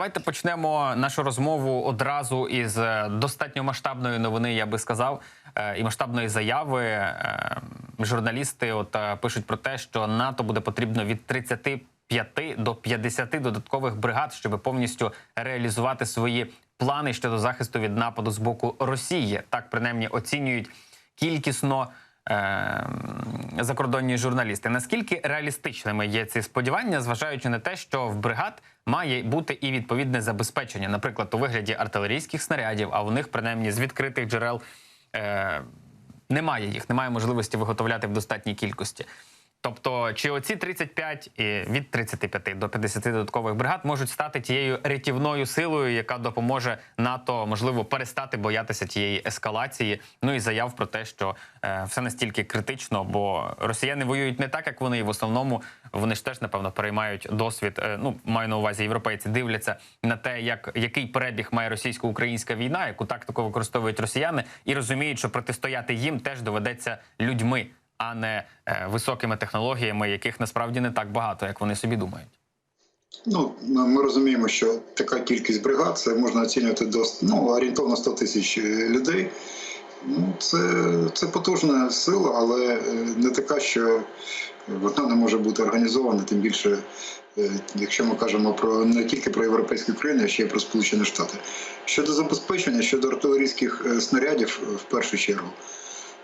Давайте почнемо нашу розмову одразу із е, достатньо масштабної новини, я би сказав, е, і масштабної заяви. Е, Журналісти от пишуть про те, що НАТО буде потрібно від 35 до 50 додаткових бригад, щоб повністю реалізувати свої плани щодо захисту від нападу з боку Росії. Так принаймні оцінюють кількісно закордонні журналісти. Наскільки реалістичними є ці сподівання, зважаючи на те, що в бригад має бути і відповідне забезпечення, наприклад, у вигляді артилерійських снарядів, а у них принаймні з відкритих джерел е, немає їх, немає можливості виготовляти в достатній кількості. Тобто, чи оці 35 і від 35 до 50 додаткових бригад можуть стати тією рятівною силою, яка допоможе НАТО можливо перестати боятися тієї ескалації. Ну і заяв про те, що е, все настільки критично, бо росіяни воюють не так, як вони, і в основному вони ж теж напевно переймають досвід. е, ну маю на увазі, європейці дивляться на те, як який перебіг має російсько-українська війна, яку тактику використовують росіяни, і розуміють, що протистояти їм теж доведеться людьми а не е, високими технологіями, яких насправді не так багато, як вони собі думають. Ну, ми розуміємо, що така кількість бригад це можна оцінювати до ну, орієнтовно 100 тисяч е, людей. Ну, це, це потужна сила, але е, не така, що вона не може бути організована, тим більше, якщо ми кажемо про не тільки про європейські країни, а ще й про Сполучені Штати. Щодо забезпечення, щодо артилерійських снарядів, в першу чергу,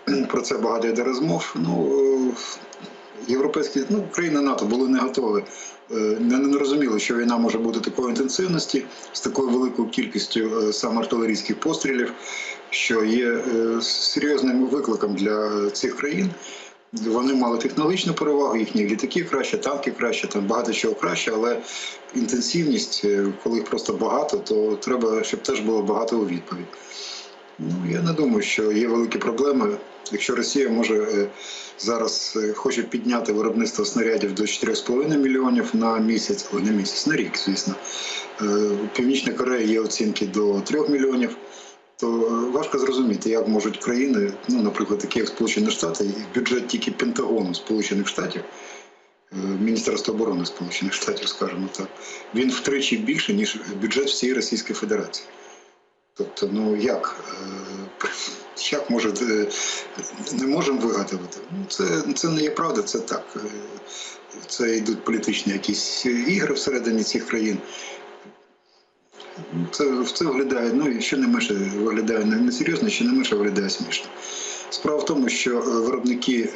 про це багато йде розмов. Ну, е, європейські ну, країни НАТО були не готові. е, Не, не розуміли, що війна може бути такої інтенсивності з такою великою кількістю е, саме артилерійських пострілів, що є серйозним викликом для цих країн. Вони мали технологічну перевагу, їхні літаки краще, танки краще, там багато чого краще, але інтенсивність, коли їх просто багато, то треба, щоб теж було багато у відповідь. Ну, я не думаю, що є великі проблеми. Якщо Росія може е, зараз е, хоче підняти виробництво снарядів до 4,5 мільйонів на місяць, ой, на місяць, на рік, звісно. Е, У Північній Кореї є оцінки до 3 мільйонів. То важко зрозуміти, як можуть країни, ну, наприклад, такі як Сполучені Штати, і бюджет тільки Пентагону Сполучених Штатів, Міністерства оборони Сполучених Штатів, скажімо так, він втричі більше, ніж бюджет всієї Російської Федерації. Тобто, ну як? Е, Як може е, не можемо вигадувати? Ну, це, це не є правда, це так. Е, Це йдуть політичні якісь ігри всередині цих країн. Це, це виглядає, ну що не менше виглядає не серйозно, що не менше виглядає смішно. Справа в тому, що виробники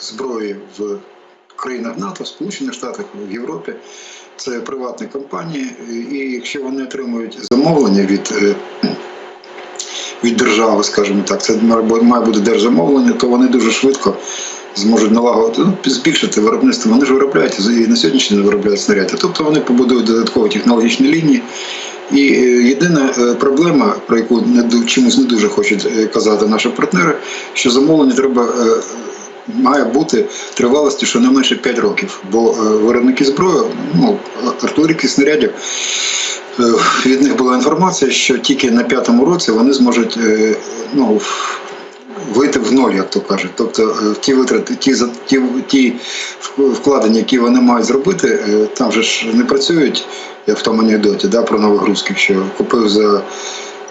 зброї в країнах НАТО, в Сполучених Штатах, в Європі це приватні компанії, і якщо вони отримують замовлення від, від держави, скажімо так, це має бути держзамовлення, то вони дуже швидко зможуть налагодити, ну, збільшити виробництво. Вони ж виробляють і на сьогоднішній день виробляють снаряди. Тобто вони побудують додаткові технологічні лінії. І е, єдина е, проблема, про яку не чомусь не дуже хочуть е, казати наші партнери, що замовлення треба має бути тривалості щонайменше 5 років. Бо е, виробники зброї, ну артилерійських снарядів, е, від них була інформація, що тільки на п'ятому році вони зможуть е, ну, вийти в ноль, як то кажуть. Тобто ті витрати, ті ті, ті вкладення, які вони мають зробити, там же ж не працюють, як в тому анекдоті, да, про новогрузких, що купив за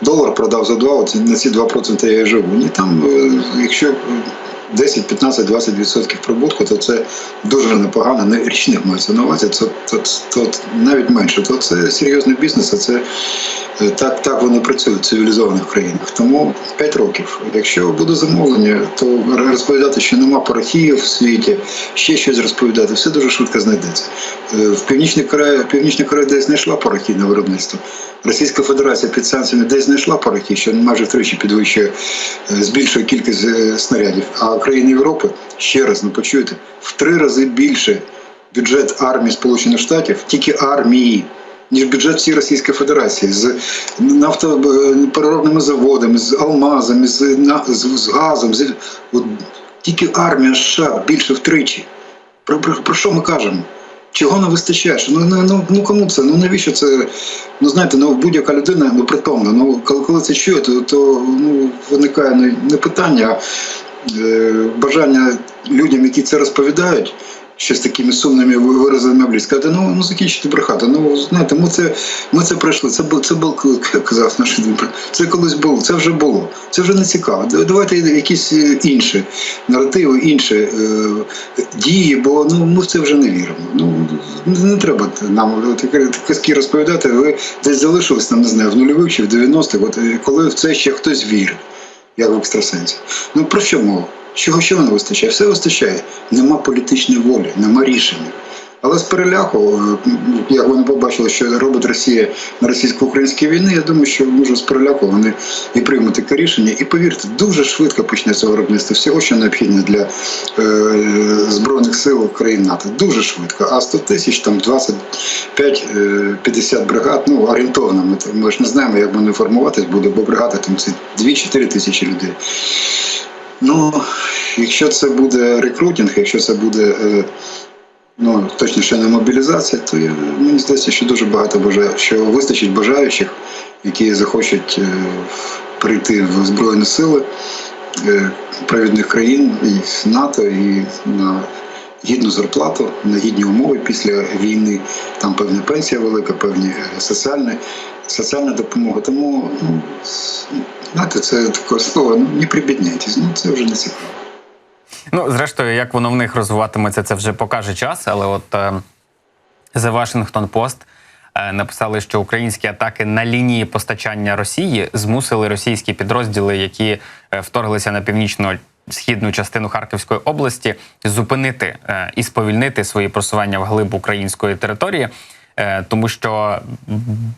долар, продав за два, на ці 2% я живу. Ні, там, якщо 10, 15, 20% прибутку, то це дуже непогано, не річних мається на увазі, то, то, то, навіть менше. То це серйозний бізнес, а це е, так, так вони працюють в цивілізованих країнах. Тому 5 років. Якщо буде замовлення, то розповідати, що нема парахіїв в світі, ще щось розповідати, все дуже швидко знайдеться. Е, В Північній Кореї, Північна Корея десь знайшла парахійне виробництво. Російська Федерація під санкціями десь знайшла парахій, що майже втричі підвищує, е, збільшує кількість снарядів. А країни Європи, ще раз не почуєте, в три рази більше бюджет армії Сполучених Штатів, тільки армії, ніж бюджет всієї Російської Федерації з нафтопереробними заводами, з алмазами, з, з, з газом. З, от, тільки армія США більше втричі. Про, про, про що ми кажемо? Чого не вистачає? Ну, ну, ну, ну кому це? Ну навіщо це? Ну знаєте, ну будь-яка людина ну притомна. Ну коли, коли це чує, то, то ну, виникає не, питання, а е, бажання людям, які це розповідають, Ще з такими сумними виразами обліз. Сказати, ну, ну закінчити брехати. Ну, знаєте, ми це, ми це пройшли. Це був, це був, казав наш Дмитро, це колись було, це вже було. Це вже не цікаво. Давайте якісь е, інші наративи, інші е, дії, бо ну, ми в це вже не віримо. Ну, не, не треба нам такі казки розповідати. Ви десь залишились там, не знаю, в нульових чи в 90-х, от, е, коли в це ще хтось вірить, як в екстрасенсі. Ну про що мова? Чого що не вистачає? Все вистачає. Нема політичної волі, нема рішення. Але з переляку, е, як вони побачили, що робить Росія на російсько-українській війні, я думаю, що може з переляку вони і приймуть таке рішення. І повірте, дуже швидко почнеться виробництво всього, що необхідне для е, збройних сил країн НАТО. Дуже швидко. А 100 тисяч, там 25-50 бригад, ну орієнтовно. Ми, ми ж не знаємо, як вони формуватись буде, бо бригади там це 2-4 тисячі людей. Ну, якщо це буде рекрутинг, якщо це буде е, ну, точніше не мобілізація, то я, мені здається, що дуже багато бажаю, що вистачить бажаючих, які захочуть е, прийти в Збройні сили е, провідних країн і НАТО, і на гідну зарплату, на гідні умови після війни. Там певна пенсія велика, певні е, соціальні, соціальна допомога. Тому ну, знаєте, це таке слово, ну не прибідняйтесь, ну це вже не цікаво. Ну, зрештою, як воно в них розвиватиметься, це вже покаже час. Але от е, The Washington Post е, написали, що українські атаки на лінії постачання Росії змусили російські підрозділи, які е, вторглися на північну східну частину Харківської області, зупинити і сповільнити свої просування вглиб української території. Е, Тому що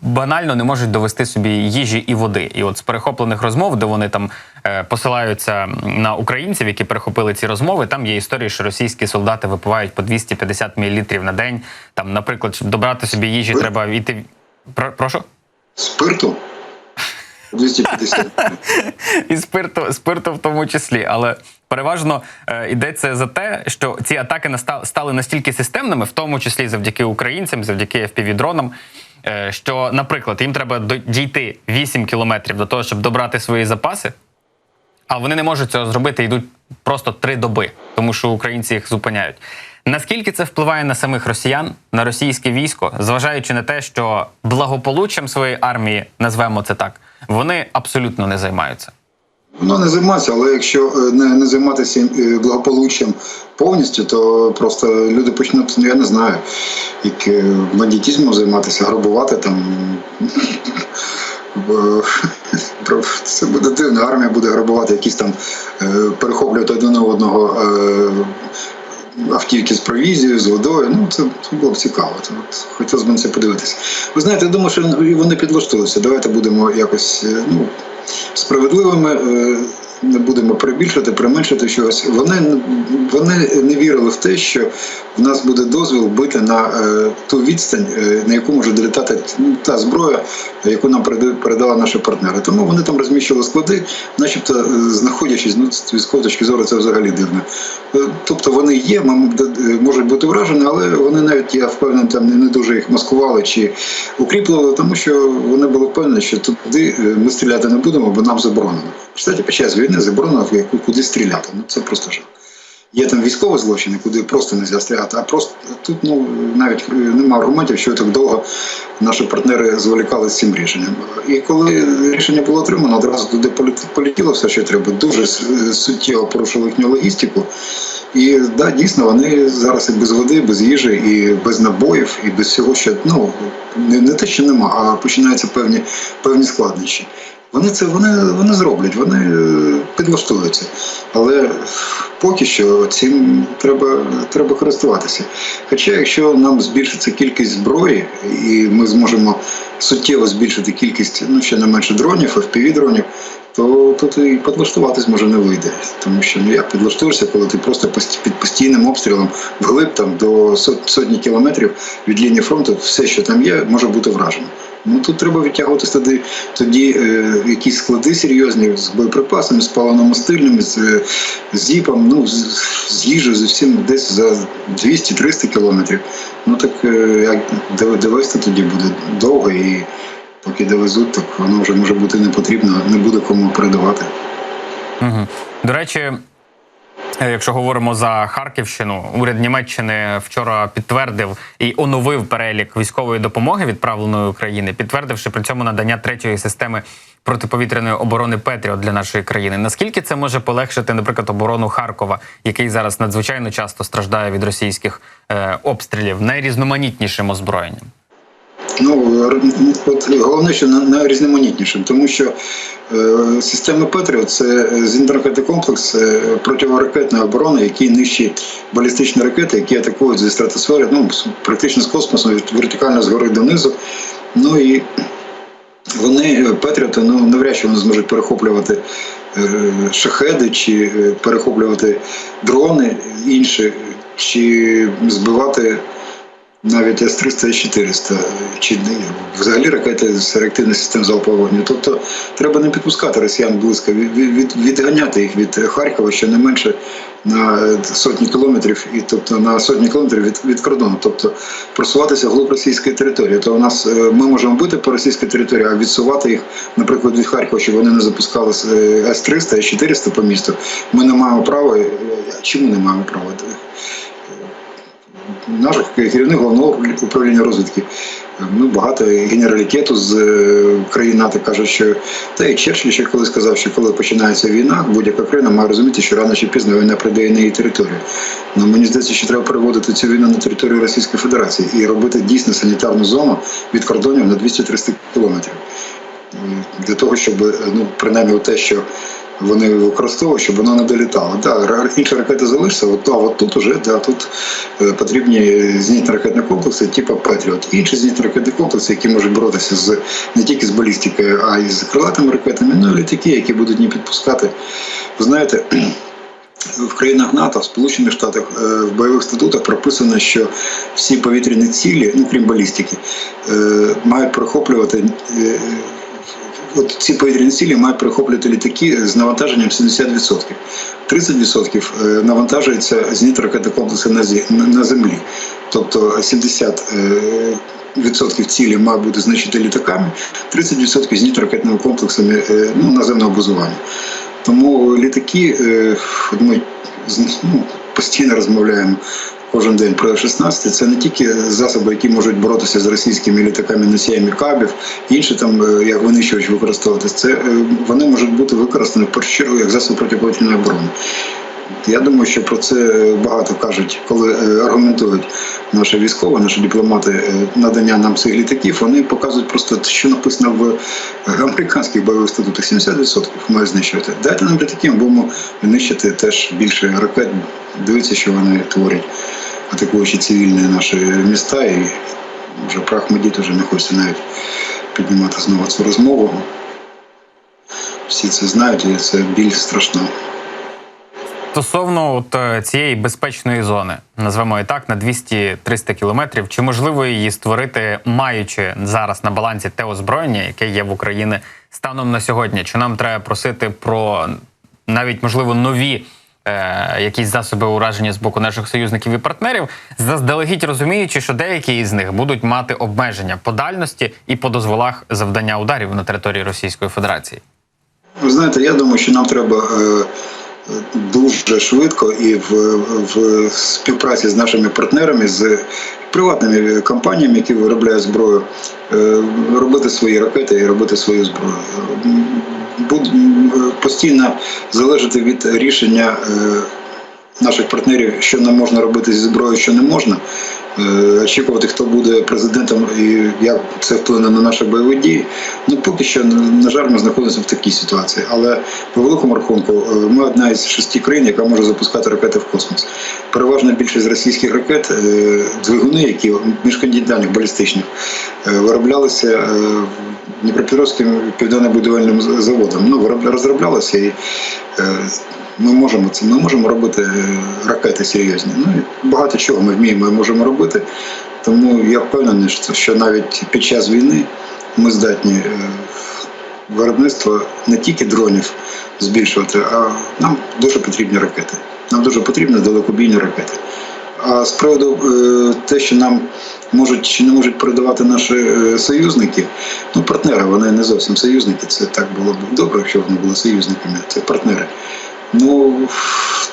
банально не можуть довести собі їжі і води. І от з перехоплених розмов, де вони там е, посилаються на українців, які перехопили ці розмови, там є історії, що російські солдати випивають по 250 мл на день. Там, наприклад, щоб добрати собі їжі, Ви? треба йти. Про, прошу? Спирту 250. і спирту, спирту в тому числі. Але переважно е, йдеться за те, що ці атаки стали настільки системними, в тому числі завдяки українцям, завдяки FPV-дронам, е, що, наприклад, їм треба дійти 8 кілометрів до того, щоб добрати свої запаси. А вони не можуть цього зробити, йдуть просто три доби, тому що українці їх зупиняють. Наскільки це впливає на самих росіян, на російське військо, зважаючи на те, що благополуччям своєї армії, назвемо це так, вони абсолютно не займаються. Воно не займається, але якщо е, не, не займатися е, благополуччям повністю, то просто люди почнуть, ну я не знаю, як е, бандитизмом займатися, грабувати там. Це буде дивно, армія буде грабувати якісь там, е, перехоплювати один одного е, автівки з провізією, з водою. Ну, це, було б цікаво. От, хотілося б на це подивитися. Ви знаєте, я думаю, що вони підлаштуються. Давайте будемо якось е, ну, справедливими. Не будемо перебільшити, применшити чогось. Вони, вони не вірили в те, що в нас буде дозвіл бити на е, ту відстань, е, на яку може долітати ну, та зброя, яку нам переда- передали наші партнери. Тому вони там розміщували склади, начебто е, знаходячись ну, з військової точки зору, це взагалі дивно. Е, Тобто вони є, е, можуть бути вражені, але вони навіть, я впевнений, там не- дуже їх маскували чи укріплювали, тому що вони були впевнені, що туди ми стріляти не будемо, бо нам заборонено. Кстати, під час війни заборонено в яку куди стріляти. Ну це просто жах. Є там військові злочини, куди просто не можна стріляти, а просто тут ну навіть е, немає аргументів, що так довго наші партнери зволікали з цим рішенням. І коли рішення було отримано, одразу туди полетіло все, що треба. Дуже суттєво порушили їхню логістику. І да, дійсно, вони зараз і без води, без їжі, і без набоїв, і без всього, що ну не, не те, що нема, а починаються певні певні складнощі. Вони це вони, вони зроблять, вони е, підлаштуються. Але поки що цим треба, треба користуватися. Хоча, якщо нам збільшиться кількість зброї, і ми зможемо суттєво збільшити кількість, ну ще не менше дронів, fpv дронів, то тут і підлаштуватись може не вийде. Тому що ну як підлаштуєшся, коли ти просто під постійним обстрілом вглиб там до сотні кілометрів від лінії фронту, все, що там є, може бути вражено. Ну тут треба відтягуватися тоді, тоді е, якісь склади серйозні з боєприпасами, з паливно-мастильними, з, е, зіпом, ну з, з їжею, з усім десь за 200-300 кілометрів. Ну так е, як дов- довести тоді буде довго і поки довезуть, так воно вже може бути не потрібно, не буде кому передавати. Угу. До речі, Е, Якщо говоримо за Харківщину, уряд Німеччини вчора підтвердив і оновив перелік військової допомоги відправленої України, підтвердивши при цьому надання третьої системи протиповітряної оборони Петріот для нашої країни. Наскільки це може полегшити, наприклад, оборону Харкова, який зараз надзвичайно часто страждає від російських е, обстрілів, найрізноманітнішим озброєнням? Ну, от головне, що на- найрізноманітнішим, тому що е, система Петріот це зенітно-ракетний комплекс е, противоракетної оборони, який нищить балістичні ракети, які атакують зі стратосфери, ну, практично з космосу, вертикально згори донизу. Ну і вони, е, Петріоти, ну навряд чи вони зможуть перехоплювати е, шахеди чи е, перехоплювати дрони інші, чи збивати навіть С-300 і С-400, чи взагалі ракети з реактивних систем залпового вогню. Тобто треба не підпускати росіян близько, від, від, відганяти їх від Харкова щонайменше на сотні кілометрів, і тобто на сотні кілометрів від, від кордону, тобто просуватися вглуб російської території. То у нас е, ми можемо бити по російській території, а відсувати їх, наприклад, від Харкова, щоб вони не запускали е, С-300 і С-400 по місту. Ми не маємо права. е, Чому не маємо права? Наш керівник головного управління розвідки. Ну, багато генералітету з е, країн НАТО кажуть, що та і Черчилль ще коли сказав, що коли починається війна, будь-яка країна має розуміти, що рано чи пізно війна прийде на її територію. Ну мені здається, що треба переводити цю війну на територію Російської Федерації і робити дійсно санітарну зону від кордонів на 200-300 кілометрів. Для того, щоб ну принаймні те, що вони використовують, щоб воно не долітало. Да, інші ракети залишаться, от, а от тут уже да, тут е, потрібні зенітно-ракетні комплекси, типу Петріот. Інші зенітно-ракетні комплекси, які можуть боротися з не тільки з балістикою, а й з крилатими ракетами, ну і літаки, які будуть не підпускати. Ви знаєте. В країнах НАТО, в Сполучених Штатах е, в бойових статутах прописано, що всі повітряні цілі, ну крім балістики, е, мають прихоплювати от ці повітряні цілі мають прихоплювати літаки з навантаженням 70%. 30% е, навантажується зенітно-ракетні комплекси на землі. Тобто 70 е, відсотків цілі мають бути знищити літаками, 30% зенітно-ракетними комплексами е, ну, наземного базування. Тому літаки, ну, постійно розмовляємо кожен день про F-16, це не тільки засоби, які можуть боротися з російськими літаками носіями кабів, інші там е, як винищувач використовуватись. Це е, вони можуть бути використані в першу чергу як засоб протиповітряної оборони. Я думаю, що про це багато кажуть, коли е, аргументують наші військові, наші дипломати е, надання нам цих літаків. Вони показують просто, що написано в е, американських бойових статутах. 70% має знищувати. Дайте нам літаки, ми будемо нищити теж більше ракет. Дивіться, що вони творять, атакуючи цивільні наші міста, і вже прах медіт вже не хочеться навіть піднімати знову цю розмову. Всі це знають, і це біль страшна. Стосовно от е, цієї безпечної зони, назвемо і так, на 200-300 кілометрів, чи можливо її створити, маючи зараз на балансі те озброєння, яке є в Україні станом на сьогодні? Чи нам треба просити про навіть можливо нові е, якісь засоби ураження з боку наших союзників і партнерів, заздалегідь розуміючи, що деякі із них будуть мати обмеження по дальності і по дозволах завдання ударів на території Російської Федерації? Ви знаєте, я думаю, що нам треба е, дуже швидко і в, в співпраці з нашими партнерами, з приватними компаніями, які виробляють зброю, е, робити свої ракети і робити свою зброю. Буде постійно залежати від рішення е, наших партнерів, що нам можна робити зі зброєю, що не можна. Е, Очікувати, хто буде президентом і як це вплине на наші бойові дії. Ну поки що, на жаль, ми знаходимося в такій ситуації. Але по великому рахунку, е, ми одна із шести країн, яка може запускати ракети в космос. Переважна більшість російських ракет, е, двигуни, які міжконтинентальних балістичних, вироблялися Дніпропетровським південно-будівельним заводом. Ну, розроблялися і ми можемо це. Ми можемо робити е, ракети серйозні. Ну і багато чого ми вміємо і можемо робити. Тому я впевнений, що- навіть під час війни ми здатні е, виробництво не тільки дронів збільшувати, а нам дуже потрібні ракети. Нам дуже потрібні далекобійні ракети. А з приводу е, те, що нам можуть чи не можуть передавати наші союзники, ну партнери, вони не зовсім союзники. Це так було б добре, якщо вони були союзниками. Це партнери. Ну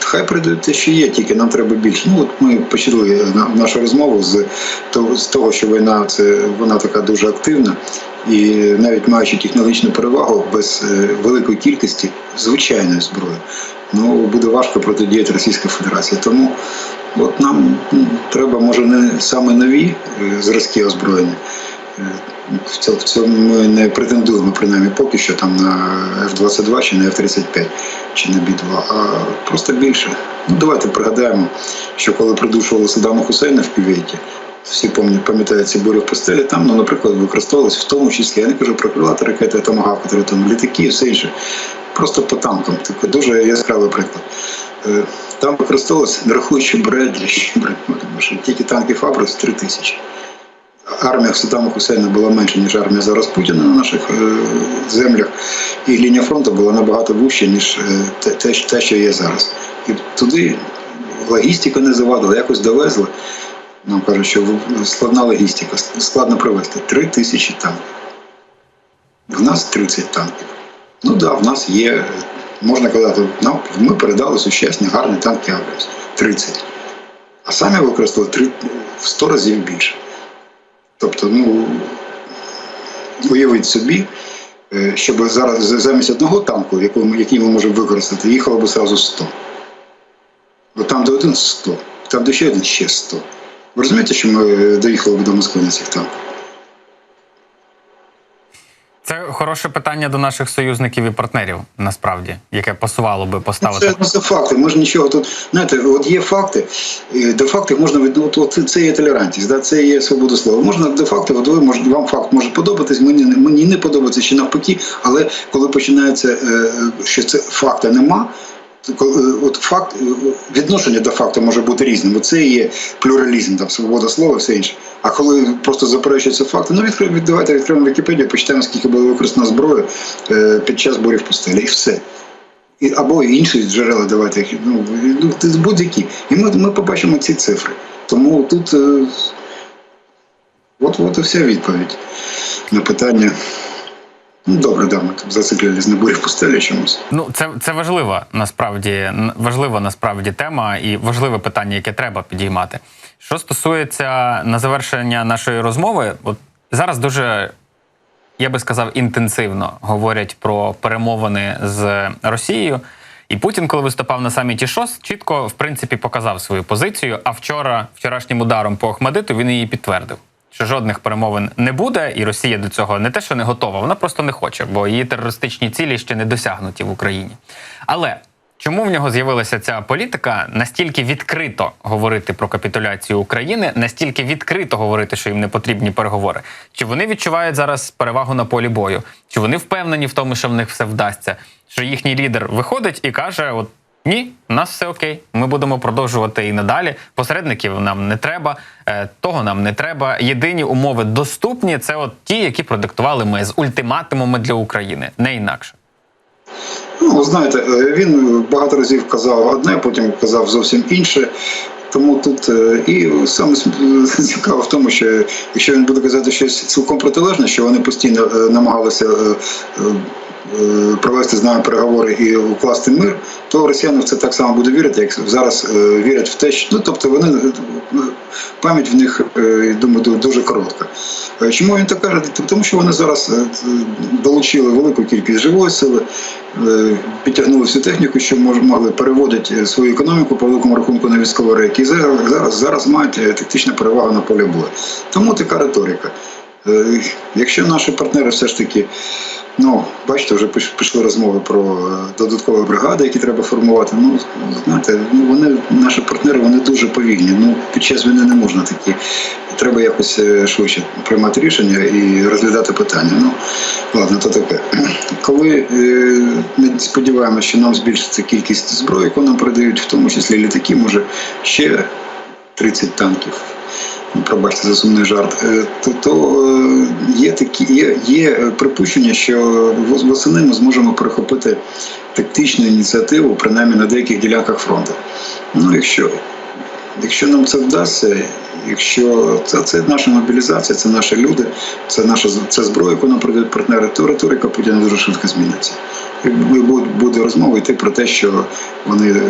хай прийде те, що є, тільки нам треба більше. Ну от ми почали на- нашу розмову з того, з того, що війна це вона така дуже активна, і навіть маючи технологічну перевагу без е, великої кількості звичайної зброї, ну буде важко протидіяти Російській Федерації. Тому от нам треба, може, не саме нові е, зразки озброєння. В цьому, в цьому ми не претендуємо, принаймні поки що там на F-22 чи на F-35 чи на Бі-2, а просто більше. Ну давайте пригадаємо, що коли придушували Саддама Хусейна в Кювейті, всі пам'ятають ці бурі в постелі, там, ну, наприклад, використовувалися в тому числі, я не кажу про крилати ракети Томагавк, які там літаки і все інше. Просто по танкам. Такий дуже яскравий приклад. Е, Там використовувалися, не рахуючи Бредлі, тільки танки Фабрис 3 тисячі. Армія Саддама Хусейна була менша, ніж армія зараз Путіна на наших е, землях, і лінія фронту була набагато вужча, ніж е, те, те, що є зараз. І туди логістика не завадила, якось довезли. Нам кажуть, що складна логістика, складно провести. Три тисячі танків. В нас 30 танків. Ну так, да, в нас є, можна казати, нам, ми передали сучасні гарні танки Абрамс. 30. А самі використали в 100 разів більше. Тобто, ну, уявіть собі, е, щоб зараз замість одного танку, який ми, можемо використати, їхало б одразу 100. Бо там де один 100, там де ще один ще 100. Ви розумієте, що ми е, доїхали б до Москви на цих танках? Це хороше питання до наших союзників і партнерів, насправді, яке пасувало би поставити. Це, ну, це факти. Ми нічого тут. Знаєте, от є факти, до фактів можна від це є толерантність, да? це є свобода слова. Можна до фактів, от ви може, вам факт може подобатись, мені мені не подобається чи навпаки, але коли починається, е, що це факта нема. От факт відношення до факту може бути різним. Це і є плюралізм, там свобода слова, все інше. А коли просто заперечуються факти, ну відкриємо, давайте відкриємо Вікіпедію, почитаємо, скільки було використано зброї е, під час борів пустелі, і все. І, або інші джерела давайте ну, ну будь-які. І ми, ми побачимо ці цифри. Тому тут е, от, от і вся відповідь на питання. Ну, добре, да, ми тут зациклились на бурі в пустелі чомусь. Ну, це, це важлива насправді важлива насправді тема і важливе питання, яке треба підіймати. Що стосується на завершення нашої розмови, от зараз дуже я би сказав, інтенсивно говорять про перемовини з Росією. І Путін, коли виступав на саміті ШОС, чітко в принципі показав свою позицію. А вчора, вчорашнім ударом по Охмадиту, він її підтвердив. Що жодних перемовин не буде, і Росія до цього не те, що не готова, вона просто не хоче, бо її терористичні цілі ще не досягнуті в Україні. Але чому в нього з'явилася ця політика настільки відкрито говорити про капітуляцію України, настільки відкрито говорити, що їм не потрібні переговори? Чи вони відчувають зараз перевагу на полі бою? Чи вони впевнені в тому, що в них все вдасться? Що їхній лідер виходить і каже: От ні, у нас все окей. Ми будемо продовжувати і надалі. Посередників нам не треба, е, того нам не треба. Єдині умови доступні це от ті, які продиктували ми з ультиматумами для України, не інакше. Ну, знаєте, е, він багато разів казав одне, потім казав зовсім інше. Тому тут е, і саме цікаво в тому, що якщо він буде казати щось цілком протилежне, що вони постійно намагалися провести з нами переговори і укласти мир, то росіяни в це так само буде вірити, як зараз е, вірять в те, що ну тобто вони е, пам'ять в них, е, думаю, дуже коротка. Е, Чому він так каже? Тому що вони зараз е, долучили велику кількість живої сили, е, підтягнули всю техніку, що могли переводити е, свою економіку по великому рахунку на військові рейки. І зараз, зараз, мають е, тактичну перевагу на полі бою. Тому така риторика. Е, Якщо наші партнери все ж таки, ну бачите, вже пішли розмови про е, додаткові бригади, які треба формувати. Ну знаєте, ну вони наші партнери вони дуже повільні. Ну під час війни не можна такі. Треба якось е, швидше приймати рішення і розглядати питання. Ну ладно, то таке. Коли ми сподіваємося, що нам збільшиться кількість зброї, яку нам передають, в тому числі літаки, може ще 30 танків. Пробачте за сумний жарт, Е, то, то е, є такі є, є припущення, що восени ми зможемо перехопити тактичну ініціативу, принаймні на деяких ділянках фронту. Ну, якщо, якщо нам це вдасться, якщо це, це наша мобілізація, це наші люди, це наша це зброя, яку нам продають партнери, то риторика Путіна дуже швидко зміниться. Буде, розмова йти про те, що вони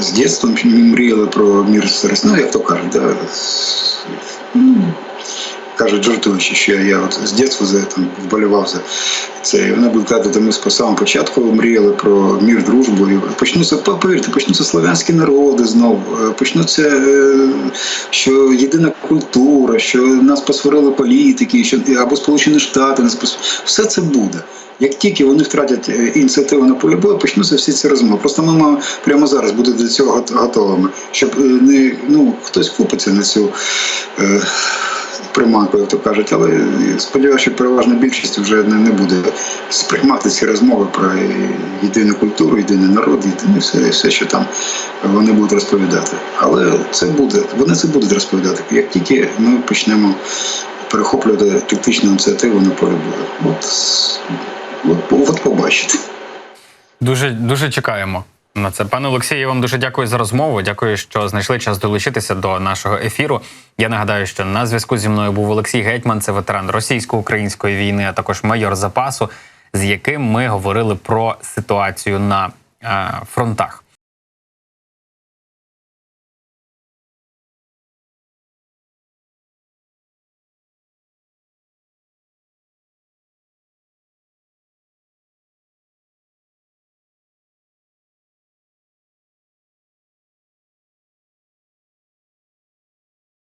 з дитинства мріяли про мір зараз. Ну, як то кажуть, да, кажуть, жартуючи, що я, от з дитинства за, там, вболівав за це. І вони будуть казати, ми з самого початку мріяли про мір, дружбу. І почнуться, повірте, почнуться славянські народи знову, е, почнуться, е, що єдина культура, що нас посварили політики, що або Сполучені Штати нас пос... все це буде. Як тільки вони втратять е, ініціативу на полі бою, почнуться всі ці розмови. Просто ми маємо прямо зараз бути до цього готовими, щоб е, не ну хтось купиться на цю е, приманку, як то кажуть, але сподіваюся, що переважна більшість вже не, не буде сприймати ці розмови про єдину культуру, єдиний народ, єдине все, все, що там вони будуть розповідати. Але це буде, вони це будуть розповідати. Як тільки ми почнемо перехоплювати тактичну ініціативу на полі бою. От, от, побачити. Дуже дуже чекаємо на це. Пане Олексію, я вам дуже дякую за розмову. Дякую, що знайшли час долучитися до нашого ефіру. Я нагадаю, що на зв'язку зі мною був Олексій Гетьман, це ветеран російсько-української війни, а також майор запасу, з яким ми говорили про ситуацію на е, фронтах.